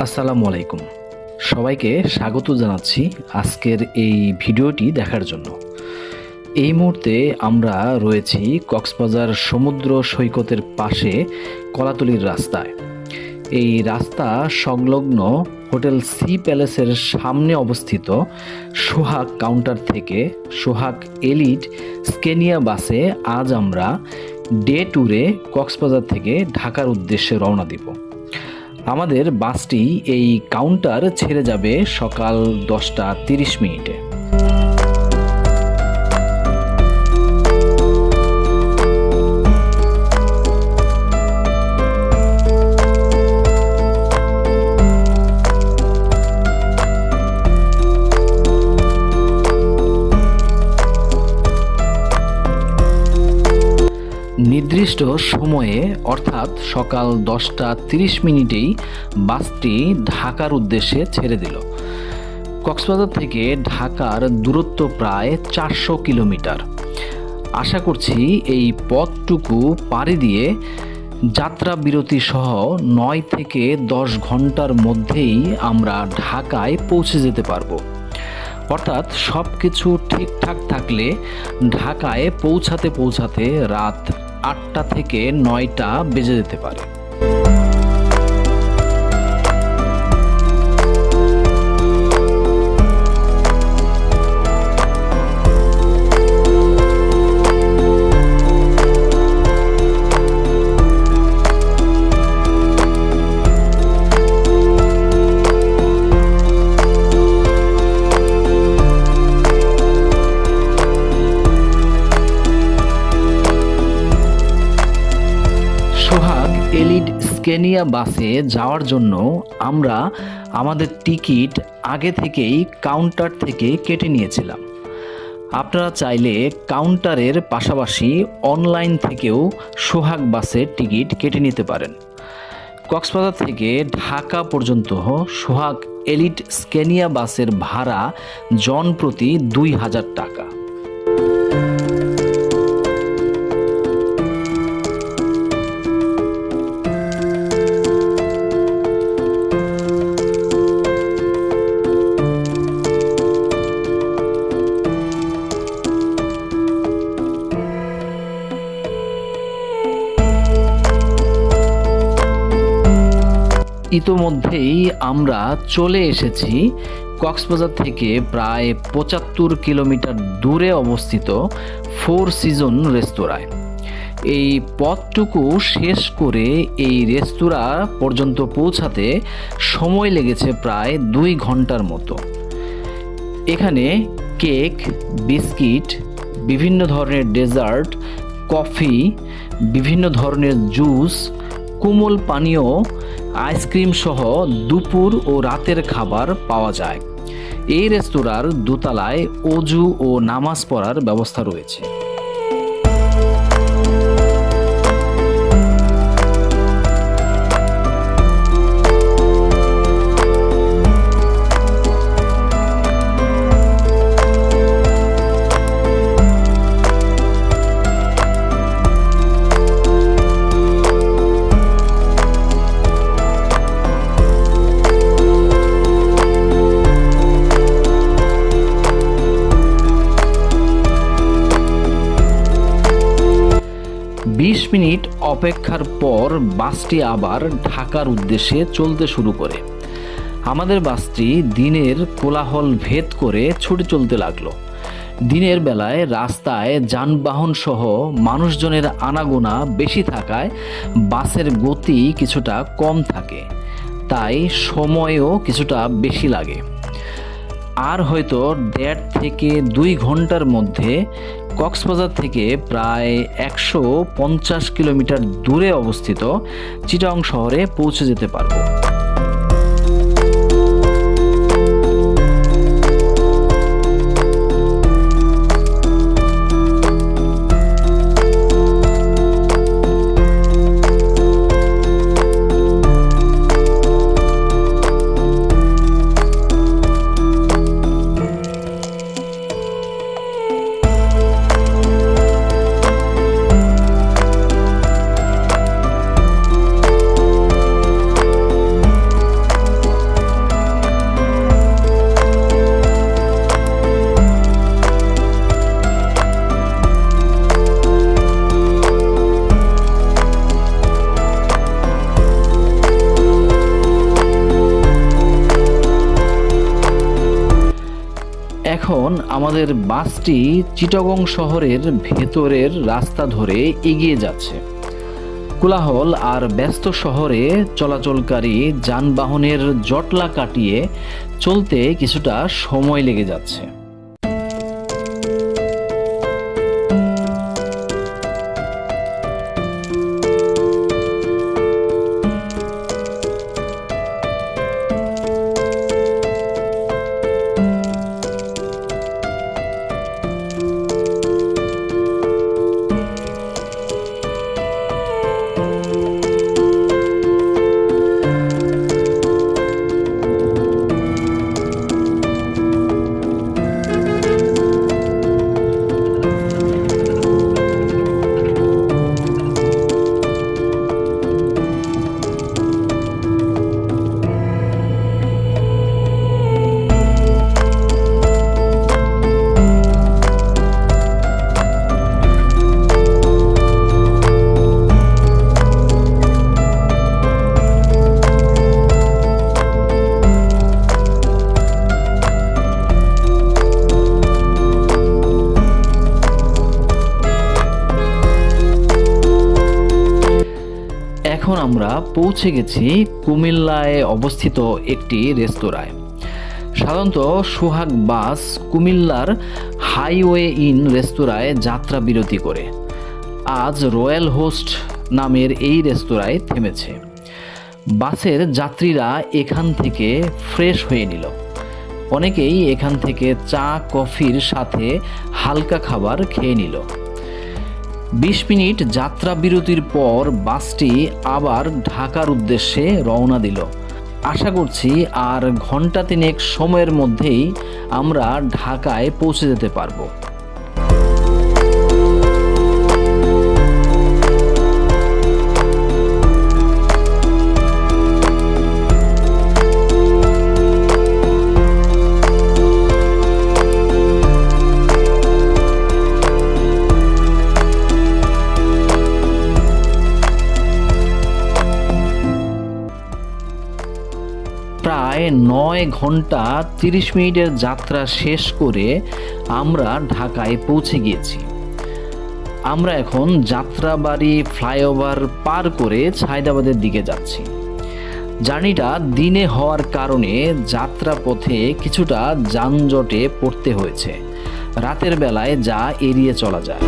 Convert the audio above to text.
আসসালামু আলাইকুম। সবাইকে স্বাগত জানাচ্ছি আজকের এই ভিডিওটি দেখার জন্য। এই মুহূর্তে আমরা রয়েছি কক্সবাজার সমুদ্র সৈকতের পাশে কলাতলির রাস্তায়। এই রাস্তা সংলগ্ন হোটেল সি প্যালেসের সামনে অবস্থিত সোহাগ কাউন্টার থেকে সোহাগ এলিট স্কেনিয়া বাসে আজ আমরা ডে ট্যুরে কক্সবাজার থেকে ঢাকার উদ্দেশ্যে রওনা দিব। আমাদের বাসটি এই কাউন্টার ছেড়ে যাবে সকাল দশটা তিরিশ মিনিটে। নির্দিষ্ট সময়ে, অর্থাৎ সকাল দশটা তিরিশ মিনিটেই বাসটি ঢাকার উদ্দেশ্যে ছেড়ে দিল। কক্সবাজার থেকে ঢাকার দূরত্ব প্রায় চারশো কিলোমিটার। আশা করছি এই পথটুকু পাড়ি দিয়ে যাত্রা বিরতি সহ নয় থেকে দশ ঘণ্টার মধ্যেই আমরা ঢাকায় পৌঁছে যেতে পারব। অর্থাৎ সব কিছু ঠিকঠাক থাকলে ঢাকায় পৌঁছাতে পৌঁছাতে রাত আটটা থেকে নয়টা বেজে যেতে পারে। এলিড স্কেনিয়া বাসে যাওয়ার জন্য আমরা আমাদের টিকিট আগে থেকেই কাউন্টার থেকে কেটে নিয়েছিলাম। আপনারা চাইলে কাউন্টারের পাশাপাশি অনলাইন থেকেও সোহাগ বাসের টিকিট কেটে নিতে পারেন। কক্সবাজার থেকে ঢাকা পর্যন্ত সোহাগ এলিট স্কেনিয়া বাসের ভাড়া জন প্রতি দুই হাজার টাকা। ইতোমধ্যেই আমরা চলে এসেছি কক্সবাজার থেকে প্রায় পঁচাত্তর কিলোমিটার দূরে অবস্থিত ফোর সিজন রেস্তোরাঁয়। এই পথটুকু শেষ করে এই রেস্তোরাঁ পর্যন্ত পৌঁছাতে সময় লেগেছে প্রায় দুই ঘণ্টার মতো। এখানে কেক, বিস্কিট, বিভিন্ন ধরনের ডেজার্ট, কফি, বিভিন্ন ধরনের জুস কোমল পানীয় আইসক্রিম সহ দুপুর ও রাতের খাবার পাওয়া যায়। এই রেস্তোরাঁর দোতলায় অজু ও নামাজ পড়ার ব্যবস্থা রয়েছে। বিশ মিনিট অপেক্ষার পর বাসটি আবার ঢাকার উদ্দেশ্যে চলতে শুরু করে। আমাদের বাসটি দিনের কোলাহল ভেদ করে ছুটে চলতে লাগল। দিনের বেলায় রাস্তায় যানবাহন সহ মানুষজনের আনাগোনা বেশি থাকায় বাসের গতি কিছুটা কম থাকে। তাই সময়ও কিছুটা বেশি লাগে। আর হয়তো দেড় থেকে দুই ঘণ্টার মধ্যে কক্সবাজার থেকে প্রায় একশো পঞ্চাশ কিলোমিটার দূরে অবস্থিত চিটাং শহরে পৌঁছে যেতে পারব। এখন আমাদের বাসটি চিটাগং শহরের ভেতরের রাস্তা ধরে এগিয়ে যাচ্ছে। কোলাহল আর ব্যস্ত শহরে চলাচলকারী যানবাহনের জটলা কাটিয়ে চলতে কিছুটা সময় লেগে যাচ্ছে। আমরা পৌঁছে গেছি কুমিল্লায় অবস্থিত একটি রেস্তোরাঁয়। সাধারণত সোহাগ বাস কুমিল্লার হাইওয়ে ইন রেস্তোরাঁয় যাত্রা বিরতি করে। আজ রয়্যাল হোস্ট নামের এই রেস্তোরাঁয় থেমেছে। বাসের যাত্রীরা এখান থেকে ফ্রেশ হয়ে নিল। অনেকেই এখান থেকে চা, কফির সাথে হালকা খাবার খেয়ে নিল। বিশ মিনিট যাত্রা বিরতির পর বাসটি আবার ঢাকার উদ্দেশ্যে রওনা দিল। আশা করছি আর ঘণ্টা তিনেক সময়ের মধ্যেই আমরা ঢাকায় পৌঁছে যেতে পারব। নয় ঘণ্টা তিরিশ মিনিটের যাত্রা শেষ করে আমরা ঢাকায় পৌঁছে গিয়েছি। আমরা এখন যাত্রাবাড়ি ফ্লাইওভার পার করে ছায়দাবাদের দিকে যাচ্ছি। জার্নিটা দিনে হওয়ার কারণে যাত্রা পথে কিছুটা যানজটে পড়তে হয়েছে। রাতের বেলায় যা এড়িয়ে চলা যায়।